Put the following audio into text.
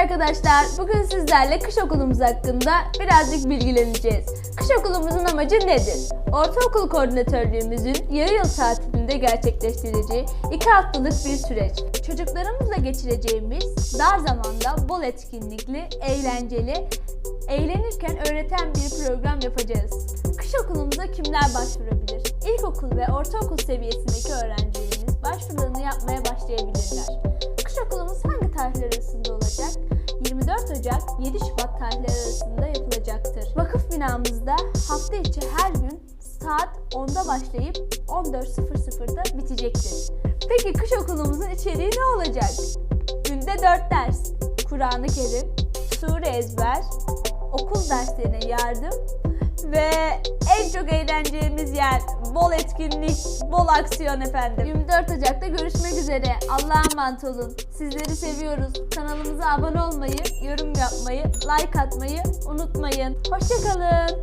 arkadaşlar. Bugün sizlerle kış okulumuz hakkında birazcık bilgileneceğiz. Kış okulumuzun amacı nedir? Ortaokul koordinatörlüğümüzün yarı yıl tatilinde gerçekleştireceği iki haftalık bir süreç. Çocuklarımızla geçireceğimiz dar zamanda bol etkinlikli, eğlenceli, eğlenirken öğreten bir program yapacağız. Kış okulumuza kimler başvurabilir? İlkokul ve ortaokul seviyesindeki öğrencilerimiz başvurularını yapmaya başlayabilirler. Kış okulumuz hangi tarihler arasında olacak? 24 Ocak 7 Şubat tarihleri arasında yapılacaktır. Vakıf binamızda hafta içi her gün saat 10'da başlayıp 14.00'da bitecektir. Peki kış okulumuzun içeriği ne olacak? Günde 4 ders, Kur'an-ı Kerim, sure ezber, okul derslerine yardım ve çok eğleneceğimiz yer bol etkinlik, bol aksiyon efendim. 24 Ocak'ta görüşmek üzere. Allah'a emanet olun. Sizleri seviyoruz. Kanalımıza abone olmayı, yorum yapmayı, like atmayı unutmayın. Hoşçakalın.